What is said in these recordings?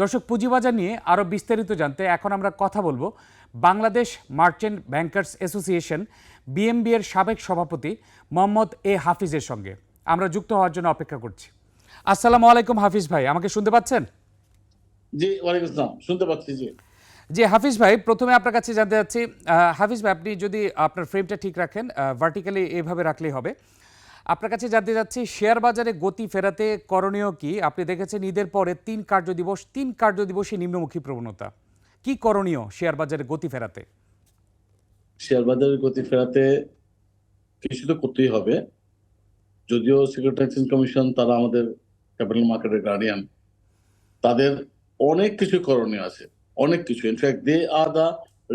দর্শক পুঁজিবাজার নিয়ে আরও বিস্তারিত জানতে এখন আমরা কথা বলব Bangladesh merchant bankers association BMB এর সাবেক সভাপতি মোহাম্মদ এ হাফিজের সঙ্গে। আমরা যুক্ত হওয়ার জন্য অপেক্ষা করছি। আসসালামু আলাইকুম হাফিজ ভাই আমাকে শুনতে পাচ্ছেন? জি ওয়ালাইকুম আসসালাম শুনতে পাচ্ছি জি। জি হাফিজ ভাই প্রথমে আপনার কাছে জানতে চাচ্ছি হাফিজ ভাই আপনি যদি আপনার ফ্রেমটা ঠিক রাখেন ভার্টিক্যালি এভাবে রাখলেই হবে। আপনার কাছে জানতে যাচ্ছি শেয়ার বাজারে গতি ফেরাতে করণীয় কি? আপনি দেখেছেন, ঈদের পরে তিন কার্য দিবস, তিন কার্য দিবসই নিম্নমুখী প্রবণতা। কি করণীয় শেয়ার বাজারে গতি ফেরাতে? শেয়ার বাজারের গতি ফেরাতে কিছু তো করতেই হবে। যদিও সিকিউরিটি এক্সচেঞ্জ কমিশন তারা আমাদের ক্যাপিটাল মার্কেটের গার্ডিয়ান তাদের অনেক কিছু করণীয় আছে, অনেক কিছু। ইনফ্যাক্ট দে আর দা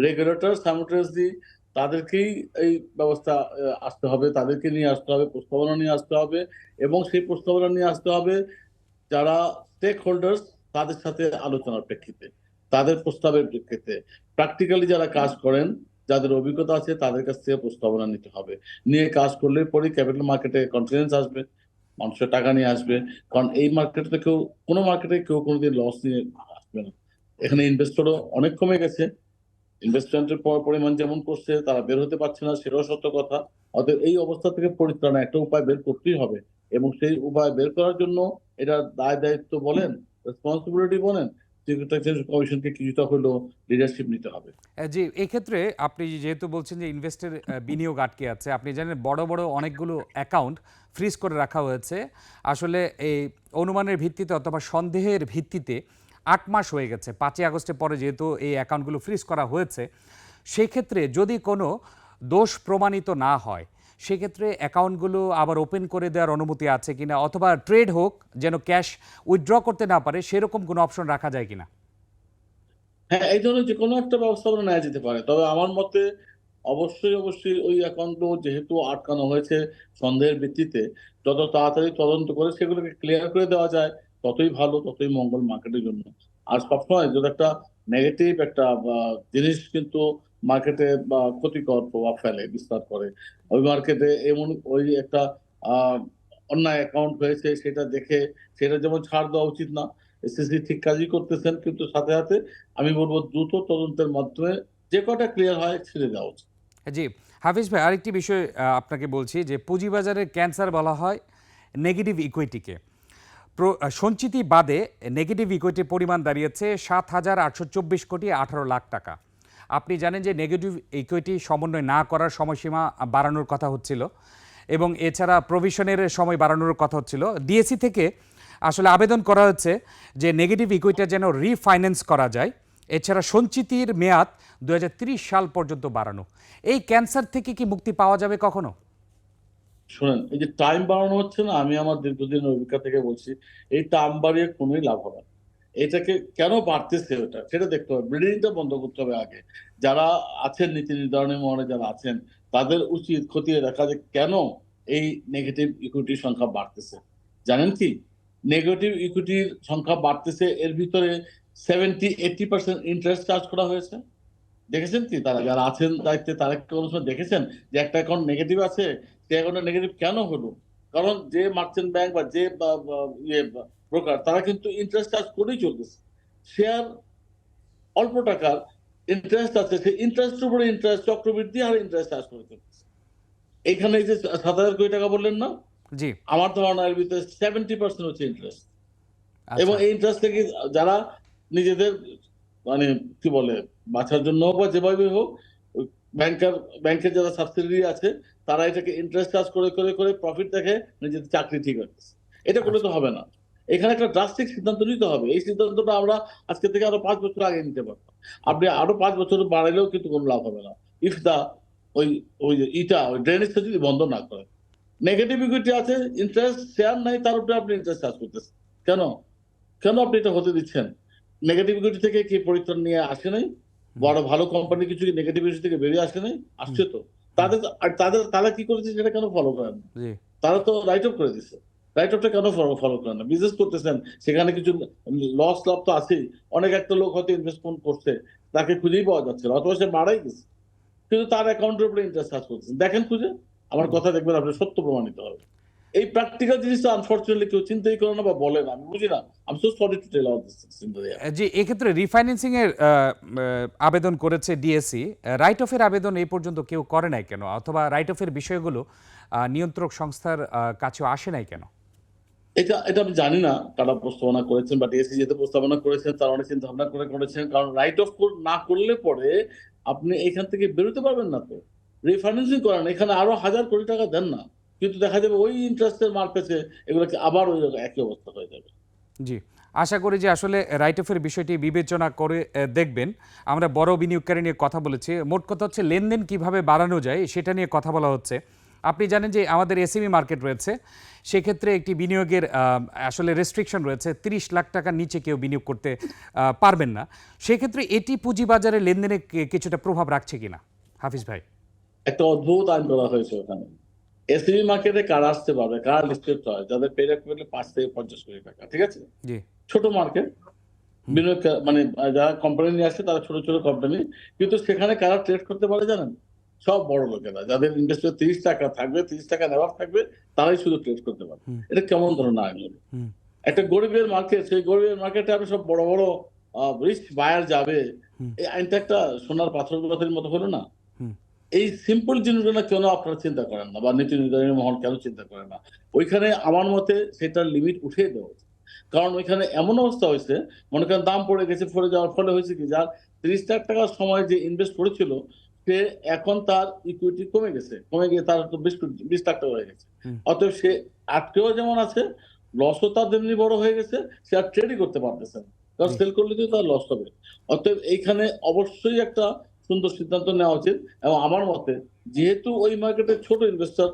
রেগুলেটর সাইমultaneously তাদেরকেই এই ব্যবস্থা আসতে হবে, তাদেরকে নিয়ে আসতে হবে, প্রস্তাবনা নিয়ে আসতে হবে এবং সেই প্রস্তাবনা নিয়ে আসতে হবে যারা স্টেক হোল্ডার্স তাদের সাথে আলোচনার প্রেক্ষিতে, তাদের প্রস্তাবের প্রেক্ষিতে। প্র্যাকটিক্যালি যারা কাজ করেন, যাদের অভিজ্ঞতা আছে তাদের কাছ থেকে প্রস্তাবনা নিতে হবে। নিয়ে কাজ করলে পরে ক্যাপিটাল মার্কেটে কনফিডেন্স আসবে, মানুষের টাকা নিয়ে আসবে। কারণ এই মার্কেটে কেউ, কোনো মার্কেটে কেউ কোনোদিন লস নিয়ে আসবে না। এখানে ইনভেস্টরও অনেক কমে গেছে। ইনভেস্টমেন্টের পরিমাণ যেমন করছে, তারা বের হতে পারছে না, সেটাও সত্য কথা। অতএব এই অবস্থা থেকে পরিত্রাণ একটা উপায় বের করতেই হবে এবং সেই উপায় বের করার জন্য এটা দায় দায়িত্ব বলেন রেসপন্সিবিলিটি বলেন কমিশনকে হলেও লিডারশিপ নিতে হবে। জি, এক্ষেত্রে আপনি যেহেতু বলছেন যে ইনভেস্টের বিনিয়োগ আটকে আছে, আপনি জানেন বড় বড় অনেকগুলো অ্যাকাউন্ট ফ্রিজ করে রাখা হয়েছে। আসলে এই অনুমানের ভিত্তিতে অথবা সন্দেহের ভিত্তিতে আট মাস হয়ে গেছে। পাঁচই আগস্টের পরে যেহেতু এই অ্যাকাউন্টগুলো ফ্রিজ করা হয়েছে, সেক্ষেত্রে যদি কোনো দোষ প্রমাণিত না হয়, সেক্ষেত্রে অ্যাকাউন্টগুলো আবার ওপেন করে দেওয়ার অনুমতি আছে কিনা অথবা ট্রেড হোক, যেন ক্যাশ উইথড্র করতে না পারে, সেরকম কোনো অপশন রাখা যায় কিনা? হ্যাঁ এই ধরনের যে কোনো একটা ব্যবস্থাপনা নেওয়া যেতে পারে। তবে আমার মতে অবশ্যই অবশ্যই ওই অ্যাকাউন্টগুলো যেহেতু আটকানো হয়েছে সন্দেহের ভিত্তিতে, যত তাড়াতাড়ি তদন্ত করে সেগুলোকে ক্লিয়ার করে দেওয়া যায়। ততই ভালো, ততই মঙ্গল মার্কেটের জন্য। আর সবসময় যদি একটা নেগেটিভ একটা জিনিস কিন্তু মার্কেটে বা, ক্ষতিকর প্রভাব ফেলে, বিস্তার করে। ওই মার্কেটে এমন ওই একটা অন্যায় অ্যাকাউন্ট হয়েছে, সেটা দেখে, সেটা যেমন ছাড় দেওয়া উচিত না এসএসসি ঠিক কাজই করতেছেন, কিন্তু সাথে সাথে আমি বলব দ্রুত তদন্তের মাধ্যমে যে কটা ক্লিয়ার হয়, ছেড়ে দেওয়া উচিত। জি, হাফিজ ভাই, আরেকটি বিষয় আপনাকে বলছি যে পুঁজিবাজারের ক্যান্সার বলা হয় নেগেটিভ ইকুইটিকে সঞ্চিতি বাদে নেগেটিভ ইকুইটির পরিমাণ দাঁড়িয়েছে সাত হাজার আটশো চব্বিশ কোটি আঠারো লাখ টাকা। আপনি জানেন যে নেগেটিভ ইকুইটি সমন্বয় না করার সময়সীমা বাড়ানোর কথা হচ্ছিল এবং এছাড়া প্রভিশনের সময় বাড়ানোর কথা হচ্ছিল। ডিএসসি থেকে আসলে আবেদন করা হচ্ছে যে নেগেটিভ ইকুইটি যেন রিফাইন্যান্স করা যায়। এছাড়া সঞ্চিতির মেয়াদ দু হাজার ত্রিশ সাল পর্যন্ত বাড়ানো। এই ক্যান্সার থেকে কি মুক্তি পাওয়া যাবে কখনো? শুনেন, এই যে টাইম বাড়ানো হচ্ছে না, আমি আমার দীর্ঘদিনের অভিজ্ঞতা থেকে বলছি, এই টাইম বাড়িয়ে কোনোই লাভ হবে এটাকে কেন বাড়তেছে ওটা? সেটা দেখতে হবে। ব্লিডিংটা বন্ধ করতে হবে আগে। যারা আছেন, নীতি নির্ধারণের মহলে যারা আছেন, তাদের উচিত খতিয়ে দেখা যে কেন এই নেগেটিভ ইকুইটির সংখ্যা বাড়তেছে। জানেন কি? নেগেটিভ ইকুইটির সংখ্যা বাড়তেছে, এর ভিতরে seventy eighty percent interest charge করা হয়েছে। দেখেছেন কি? তারা যারা আছেন দায়িত্বে, তারা কোনো সময় দেখেছেন যে একটা অ্যাকাউন্ট নেগেটিভ আছে? অ্যাকাউন্টে নেগেটিভ কেন হলো? কারণ যে মার্চেন্ট ব্যাংক বা যে ইয়ে ব্রোকার তারা কিন্তু ইন্টারেস্ট চার্জ করেই চলতেছে। শেয়ার অল্প টাকার ইন্টারেস্ট আছে সেই ইন্টারেস্টের উপরে ইন্টারেস্ট চক্রবৃদ্ধি আর ইন্টারেস্ট চার্জ করে চলতেছে। এখানে এই যে সাত হাজার কোটি টাকা বললেন না? জি। আমার ধারণা এর ভিতরে সেভেন্টি পার্সেন্ট হচ্ছে ইন্টারেস্ট এবং আচ্ছা এই ইন্টারেস্ট থেকে যারা নিজেদের মানে কি বলে বাঁচার জন্য হোক বা যেভাবে হোক ব্যাংকার, ব্যাংকের যারা সাবসিডি আছে, তারা এটাকে ইন্টারেস্ট চার্জ করে করে করে প্রফিট দেখে নিজেদের চাকরি ঠিক হচ্ছে এটা করলে তো হবে না। এখানে একটা ড্রাস্টিক সিদ্ধান্ত নিতে হবে। এই সিদ্ধান্তটা আমরা আজকে থেকে আরও পাঁচ বছর আগে নিতে পারতাম আপনি আরও পাঁচ বছর বাড়াইলেও কিন্তু কোনো লাভ হবে না। ইফ দা ওই ওই যে ইটা, ওই ড্রেনেজটা যদি বন্ধ না করে। নেগেটিভ ইকুইটি আছে ইন্টারেস্ট শেয়ার নাই, তার উপরে আপনি ইন্টারেস্ট চার্জ করতেছেন। কেন? কেন আপনি এটা হতে দিচ্ছেন? নেগেটিভ ইকুইটি থেকে কি পরিত্রাণ নিয়ে আসে নাই? বড় ভালো কোম্পানি কিছু কি নেগেটিভ ইস্যু থেকে বেরিয়ে আসে নাই? আসছে তো। তাদের আর তাদের তারা কি করেছে সেটা কেন ফলো করেন? তারা তো রাইট অফ করে দিচ্ছে রাইট অফটা কেন ফলো করেন না? বিজনেস করতেছেন সেখানে কিছু লস লাভ তো আছেই। অনেক একটা লোক হয়তো ইনভেস্টমেন্ট করছে তাকে খুঁজেই পাওয়া যাচ্ছে না অথবা সে মারাই গেছে। কিন্তু তার অ্যাকাউন্টের উপরে ইন্টারেস্ট কাজ করতেছেন দেখেন খুঁজে। আমার কথা দেখবেন আপনি সত্য প্রমাণিত হবে। এই প্র্যাকটিক্যাল জিনিসটা আনফর্চুনেটলি কেউ চিন্তাই করে না বা বলে না আমি বুঝি না। আমি so sorry to tell this যে এক্ষেত্রে রিফাইন্যান্সিং এর আবেদন করেছে ডিএসসি রাইট অফের আবেদন এই পর্যন্ত কেউ করে নাই কেন? অথবা রাইট অফের বিষয়গুলো আহ, নিয়ন্ত্রক সংস্থার কাছেও আসে নাই কেন? এটা এটা আমি জানি না কারা প্রস্তাবনা করেছেন বা ডিএসসি যেতে প্রস্তাবনা করেছেন তারা অনেক চিন্তা ভাবনা করে করেছেন। কারণ রাইট অফ না করলে পরে আপনি এখান থেকে বেরোতে পারবেন না তো। রিফাইন্যান্সিং করেন এখানে আরও হাজার কোটি টাকা দেন না। কিন্তু দেখা যাবে ওই ইন্টারেস্টের মার এগুলোকে আবার ওই একই অবস্থা হয়ে যাবে। জি আশা করি যে আসলে রাইট অফের বিষয়টি বিবেচনা করে দেখবেন। আমরা বড় বিনিয়োগকারী নিয়ে কথা বলেছি। মোট কথা হচ্ছে লেনদেন কীভাবে বাড়ানো যায় সেটা নিয়ে কথা বলা হচ্ছে। আপনি জানেন যে আমাদের এসএমই মার্কেট রয়েছে। সেক্ষেত্রে একটি বিনিয়োগের আসলে রেস্ট্রিকশন রয়েছে। তিরিশ লাখ টাকার নিচে কেউ বিনিয়োগ করতে আহ, পারবেন না। সেক্ষেত্রে এটি পুঁজিবাজারে লেনদেনে কিছুটা প্রভাব রাখছে কিনা? হাফিজ ভাই। একটা অদ্ভুত আইন করা হয়েছে ওখানে। এসএমই মার্কেটে কারা আসতে পারবে কারা লিস্টেড হয়। যাদের পে রেট পাঁচ থেকে পঞ্চাশ কোটি টাকা ঠিক আছে? ছোট মার্কেট বিনিয়োগ মানে যারা কোম্পানি নিয়ে আসে তারা ছোট ছোট কোম্পানি কিন্তু সেখানে কারা ট্রেড করতে পারে জানেন? সব বড় লোকেরা। যাদের ইনভেস্টর তিরিশ টাকা থাকবে তিরিশ টাকা নেওয়ার থাকবে তারাই শুধু ট্রেড করতে পারে। এটা কেমন ধরনের আইন। একটা গরিবের মার্কেট সেই গরিবের মার্কেটে আরও সব বড় বড় রিস্ক বায়ার যাবে। এই আইনটা একটা সোনার পাথর পাথরের মতো হলো না। এই সিম্পল জিনিসগুলো কেন আপনারা চিন্তা করেন না? বা নীতি নির্ধারণী মহল কেন চিন্তা করে না? ওইখানে আমার মতে সেটার লিমিট উঠিয়ে দেওয়া উচিত। কারণ ওইখানে এমন অবস্থা হয়েছে মনে করেন দাম পড়ে গেছে পড়ে যাওয়ার ফলে হয়েছে কি? যার তিরিশ লাখ টাকার সময় যে ইনভেস্ট করেছিল সে এখন তার ইকুইটি কমে গেছে। কমে গিয়ে তার তো বিশ বিশ লাখ টাকা হয়ে গেছে। অতএব সে আটকেও যেমন আছে লসও তার তেমনি বড় হয়ে গেছে সে আর ট্রেডই করতে পারতেছে না। কারণ সেল করলে তো তার লস হবে। অতএব এইখানে অবশ্যই একটা সুন্দর সিদ্ধান্ত নেওয়া উচিত এবং আমার মতে যেহেতু ওই মার্কেটে ছোট ইনভেস্টর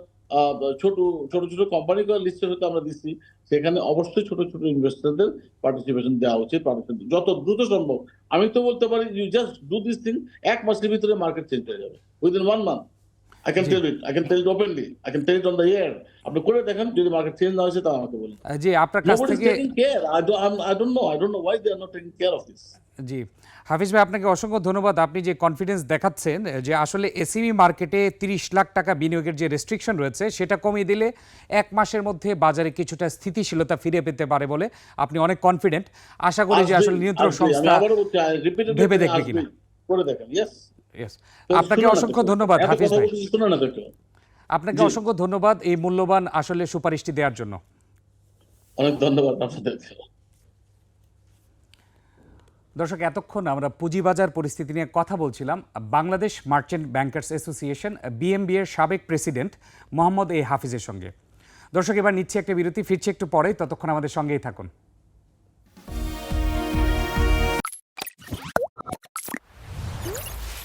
ছোট ছোট ছোট কোম্পানি লিস্টের হতে আমরা দিচ্ছি সেখানে অবশ্যই ছোট ছোট ইনভেস্টরদের পার্টিসিপেশন দেওয়া উচিত পার্টিসিপেশন যত দ্রুত সম্ভব। আমি তো বলতে পারি you just do this thing এক মাসের ভিতরে মার্কেট চেঞ্জ হয়ে যাবে। Within one month I can tell it I can tell it openly I can tell it on the আপনি করে দেখেন যদি মার্কেট চেঞ্জ না হয়েছে তা আমাকে বলুন জি আপনার কাছ থেকে. I don't, I'm, I don't know. I don't know why they are not taking care of জি হাফিজ ভাই আপনাকে অসংখ্য ধন্যবাদ আপনি যে কনফিডেন্স দেখাচ্ছেন যে আসলে এসিবি মার্কেটে তিরিশ লাখ টাকা বিনিয়োগের যে রেস্ট্রিকশন রয়েছে সেটা কমিয়ে দিলে এক মাসের মধ্যে বাজারে কিছুটা স্থিতিশীলতা ফিরে পেতে পারে বলে আপনি অনেক কনফিডেন্ট আশা করি যে আসলে নিয়ন্ত্রক সংস্থা ভেবে দেখবে কিনা। করে দেখেন. তো আপনাকে অসংখ্য ধন্যবাদ হাফিজ ভাই। আপনাকে অসংখ্য ধন্যবাদ এই মূল্যবান আসলে সুপারিশটি দেওয়ার জন্য। অনেক ধন্যবাদ আপনাদেরকে। দর্শক এতক্ষণ আমরা পুঁজিবাজার পরিস্থিতি নিয়ে কথা বলছিলাম। Bangladesh merchant bankers association BMB এর সাবেক প্রেসিডেন্ট মোহাম্মদ এ হাফিজের সঙ্গে। দর্শক এবার নিচ্ছে একটা বিরতি ফিরছে একটু পরে ততক্ষণ আমাদের সঙ্গেই থাকুন।